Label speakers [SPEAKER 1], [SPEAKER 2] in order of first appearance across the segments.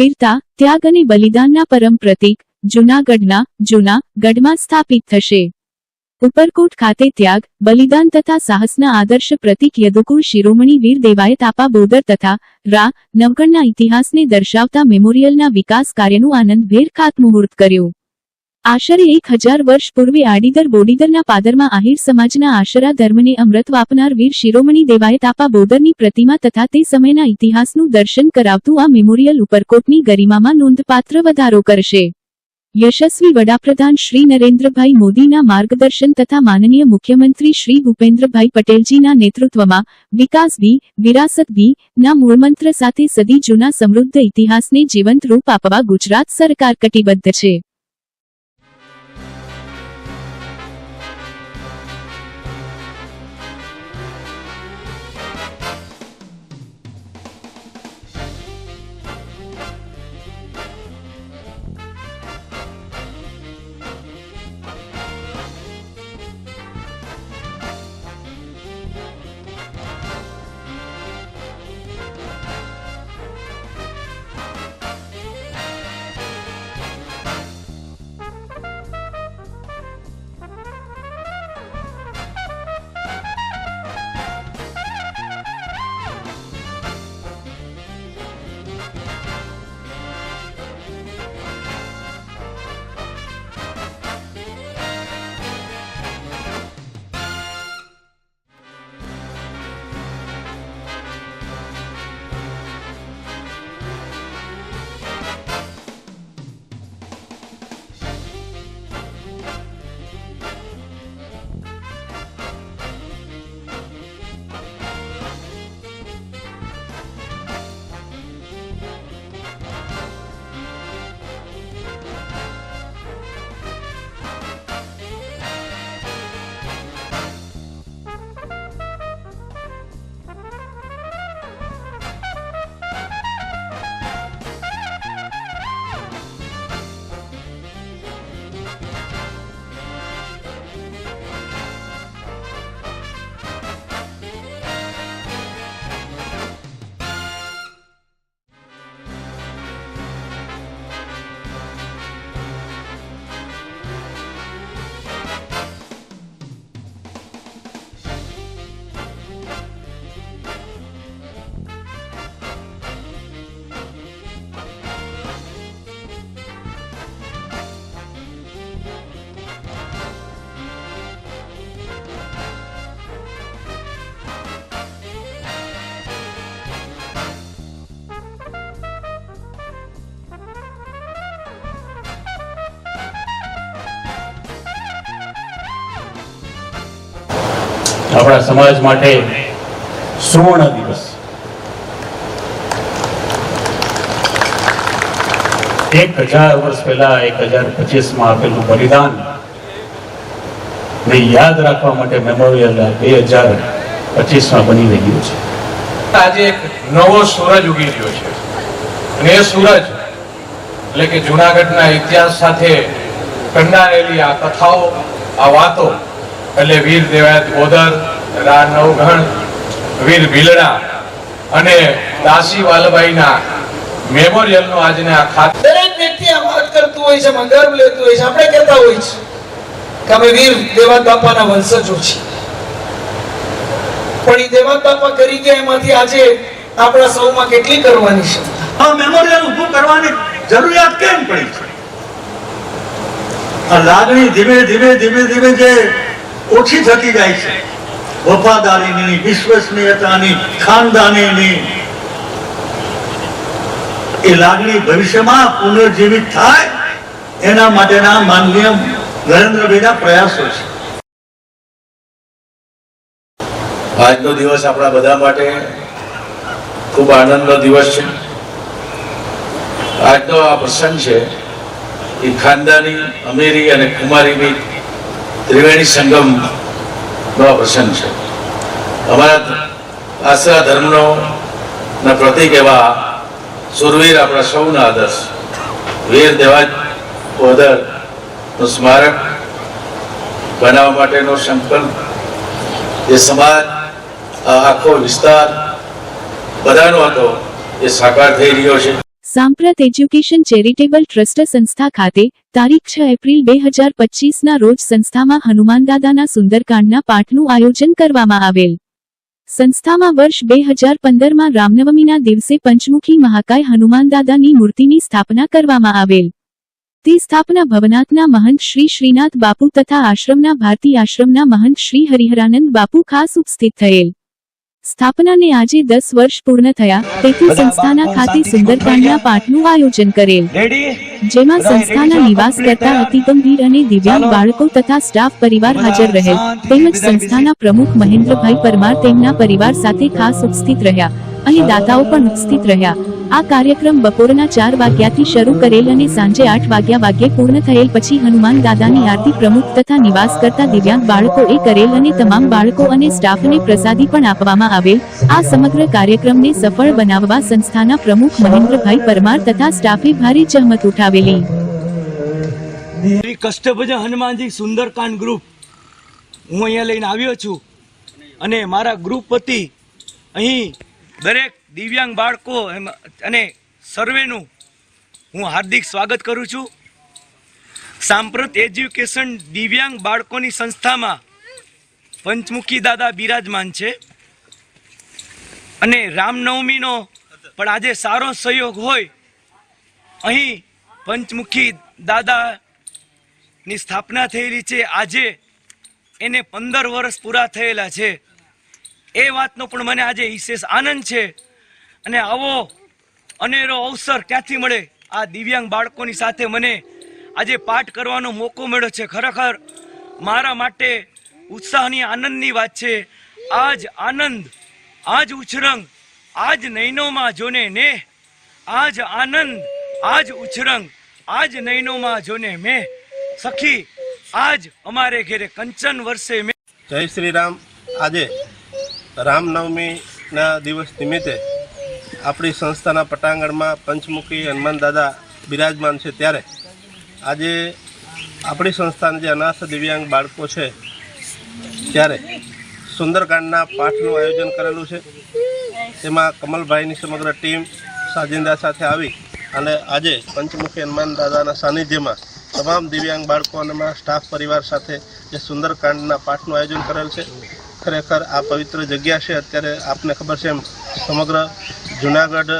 [SPEAKER 1] વીરતા, ત્યાગ અને બલિદાનના પરમ પ્રતીક, જૂનાગઢના જૂના ગઢમાં સ્થાપિત થશે. ઉપરકોટ ખાતે ત્યાગ, બલિદાન તથા સાહસના આદર્શ પ્રતિક યદુકુળ શિરોમણી વીર દેવાયત આપા બોદર તથા રા, નવગણના ઇતિહાસને દર્શાવતા મેમોરિયલના વિકાસ કાર્યનું આનંદભેર ખાતમુહૂર્ત કર્યું. આશરે એક હજાર વર્ષ પૂર્વે આડીદર બોડીદરના પાદરમાં આહિર સમાજના આશરા ધર્મને અમૃત વાપનાર વીર શિરોમણી દેવાએ તાપા બોદરની પ્રતિમા તથા તે સમયના ઇતિહાસનું દર્શન કરાવતું આ મેમોરિયલ ઉપરકોટની ગરિમામાં નોંધપાત્ર વધારો કરશે. યશસ્વી વડાપ્રધાન શ્રી નરેન્દ્રભાઈ મોદીના માર્ગદર્શન તથા માનનીય મુખ્યમંત્રી શ્રી ભૂપેન્દ્રભાઈ પટેલજીના નેતૃત્વમાં વિકાસ બી વિરાસત બી ના મૂળમંત્ર સાથે સદી જૂના સમૃદ્ધ ઇતિહાસને જીવંત રૂપ આપવા ગુજરાત સરકાર કટિબદ્ધ છે.
[SPEAKER 2] આપણા સમાજ માટે સુવર્ણ દિવસ. એક હજાર વર્ષ પહેલા, એક હજાર પચીસમાં આપેલું બલિદાન યાદ રાખવા માટે મેમોરિયલ બે હજાર પચીસમાં બની રહ્યું છે.
[SPEAKER 3] આજે એક નવો સૂરજ ઉગી રહ્યો છે. અને એ સૂરજ એટલે કે જુનાગઢના ઇતિહાસ સાથે કંડારેલી આ કથાઓ, આ વાતો એટલે વીર દેવાયત બોદર રા નવઘણ વીર ભીલડા અને દાસી વાલબાઈના મેમોરિયલનો આજને આ ખાત
[SPEAKER 4] દરેક વ્યક્તિ આ વાત કરતું હોય છે એમાં લેતું હોય છે આપણે કહેતા હોય છે કે અમે વીર દેવાત બાપાના વંશજો છીએ. પણ એ દેવાત બાપા કરી ગયા એમાંથી આજે આપણા સૌમાં કેટલી કરવાની છે
[SPEAKER 5] આ મેમોરિયલ ઊભું કરવાની જરૂરિયાત કેમ પડી છે? આ લાગણી ધીમે ધીમે ધીમે ધીમે જે ઓછી થતી જાય છે. વફાદારીની, વિશ્વસનીયતાની, ખાનદાનીની એ લાગણી ભવિષ્યમાં પુનર્જીવિત થાય, એના માટેના માનનીય નરેન્દ્રભાઈના પ્રયાસો છે.
[SPEAKER 6] આજનો દિવસ આપણા બધા માટે ખૂબ આનંદનો દિવસ છે. આજનો આ પ્રસંગ છે, એ ખાનદાની, અમીરી અને કુમારીની ત્રિવેણી સંગમ નો પ્રસંગ છે. અમારા આશરા ધર્મનો ના પ્રતિક એવા સુરવીર આપણા સૌના આદર્શ. વીર દેવાજ પોદર સ્મારક બનાવવા માટેનો સંકલ્પ. એ સમાજ આખો વિસ્તાર બધાનો હતો એ સાકાર થઈ રહ્યો છે.
[SPEAKER 1] સાંપ્રત એજ્યુકેશન ચેરિટેબલ ટ્રસ્ટ સંસ્થા ખાતે તારીખ છ એપ્રિલ બે હજાર પચીસના રોજ સંસ્થામાં હનુમાનદાદાના સુંદરકાંડના પાઠનું આયોજન કરવામાં આવેલ. સંસ્થામાં વર્ષ બે હજાર પંદરમાં રામનવમીના દિવસે પંચમુખી મહાકાય હનુમાનદાદાની મૂર્તિની સ્થાપના કરવામાં આવેલ. તે સ્થાપના ભવનાથના મહંત શ્રી શ્રીનાથ બાપુ તથા આશ્રમના ભારતી આશ્રમના મહંત શ્રી હરિહરાનંદ બાપુ ખાસ ઉપસ્થિત થયેલ. સ્થાપનાને આજે દસ વર્ષ પૂર્ણ થયા. તેથી સંસ્થાના ખાતે સુંદરકાંડના પાઠનું આયોજન કરેલ. જેમાં સંસ્થાના નિવાસ કરતા અતિ ગંભીર અને દિવ્યાંગ બાળકો તથા સ્ટાફ પરિવાર હાજર રહેલ. તેમજ સંસ્થાના પ્રમુખ મહેન્દ્રભાઈ પરમાર તેમના પરિવાર સાથે ખાસ ઉપસ્થિત રહ્યા. અને દાતાઓ પણ ઉપસ્થિત રહ્યા. આ કાર્યક્રમ બપોરના ચાર વાગ્યાથી શરૂ કરેલ અને સાંજે આઠ વાગ્યા વાગ્યે પૂર્ણ થયેલ પછી હનુમાન દાદાની આરતી પ્રમુખ તથા નિવાસ કરતા દિવ્યાંગ બાળકોએ કરેલ અને તમામ બાળકો અને સ્ટાફને પ્રસાદી પણ આપવામાં આવેલ. આ સમગ્ર કાર્યક્રમને સફળ બનાવવા સંસ્થાના પ્રમુખ મહેન્દ્રભાઈ પરમાર તથા સ્ટાફે ભારે જહમત ઉઠાવેલી.
[SPEAKER 7] શ્રી કષ્ટભજન હનુમાનજી સુંદરકાંડ ગ્રુપ. હું અહીંયા લઈને આવ્યો છું અને મારા ગ્રુપ વતી અહીં દરેક દિવ્યાંગ બાળકો એમ- અને સર્વેનું હું હાર્દિક સ્વાગત કરું છું. સાંપ્રત એજ્યુકેશન દિવ્યાંગ બાળકોની સંસ્થામાં પંચમુખી દાદા બિરાજમાન છે. અને રામનવમીનો પણ આજે સારો સહયોગ હોય, અહીં પંચમુખી દાદાની સ્થાપના થયેલી છે. આજે એને પંદર વર્ષ પૂરા થયેલા છે. એ વાતનો પણ મને આજે વિશેષ આનંદ છે. અને આવો અનેરો અવસર ક્યાંથી મળે? આ દિવ્યાંગ બાળકોની સાથે મને આજે પાઠ કરવાનો મોકો મળ્યો છે. ખરેખર મારા માટે ઉત્સાહની આનંદની વાત છે. આજ આનંદ, આજ ઉછરંગ, આજ નૈનોમાં જોને ને આજ આનંદ, આજ ઉછરંગ, આજ નૈનોમાં જોને મેં. સખી, આજ અમારે ઘેરે કંચન વર્ષે મેં.
[SPEAKER 8] જય શ્રી રામ આજે રામનવમીના દિવસ નિમિત્તે આપણી સંસ્થાના પટાંગણમાં પંચમુખી હનુમાન દાદા બિરાજમાન છે ત્યારે આજે આપણી સંસ્થાના જે અનાથ દિવ્યાંગ બાળકો છે ત્યારે સુંદરકાંડના પાઠનું આયોજન કરેલું છે. તેમાં કમલભાઈની સમગ્ર ટીમ સાજિંદા સાથે આવી અને આજે પંચમુખી હનુમાન દાદાના સાનિધ્યમાં તમામ દિવ્યાંગ બાળકો અને સ્ટાફ પરિવાર સાથે જે સુંદરકાંડના પાઠનું આયોજન કરેલ છે. ખરેખર આ પવિત્ર જગ્યા છે, અત્યારે આપને ખબર છે એમ, સમગ્ર જુનાગઢ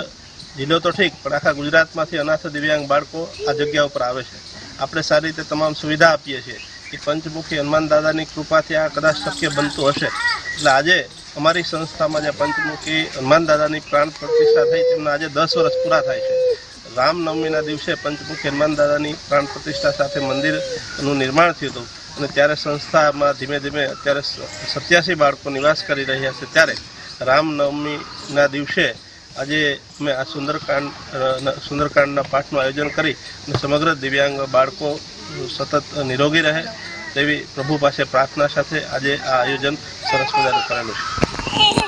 [SPEAKER 8] જિલ્લો તો ઠીક, પણ આખા ગુજરાતમાંથી અનાથ દિવ્યાંગ બાળકો આ જગ્યા ઉપર આવે છે. આપણે સારી રીતે તમામ સુવિધા આપીએ છીએ એ પંચમુખી હનુમાન દાદાની કૃપાથી આ કદાચ શક્ય બનતું હશે. એટલે આજે અમારી સંસ્થામાં જે પંચમુખી હનુમાન દાદાની પ્રાણ પ્રતિષ્ઠા થઈ, તેમના આજે દસ વર્ષ પૂરા થાય છે. રામનવમીના દિવસે પંચમુખી હનુમાન દાદાની પ્રાણ પ્રતિષ્ઠા સાથે મંદિરનું નિર્માણ થયું હતું. અને ત્યારે સંસ્થામાં ધીમે ધીમે અત્યારે સત્યાસી બાળકો નિવાસ કરી રહ્યા છે. ત્યારે રામનવમીના દિવસે આજે અમે આ સુંદરકાંડ સુંદરકાંડના પાઠનું આયોજન કરી અને સમગ્ર દિવ્યાંગ બાળકો સતત નિરોગી રહે તેવી પ્રભુ પાસે પ્રાર્થના સાથે આજે આ આયોજન સરસ મજાનું કરેલું છે.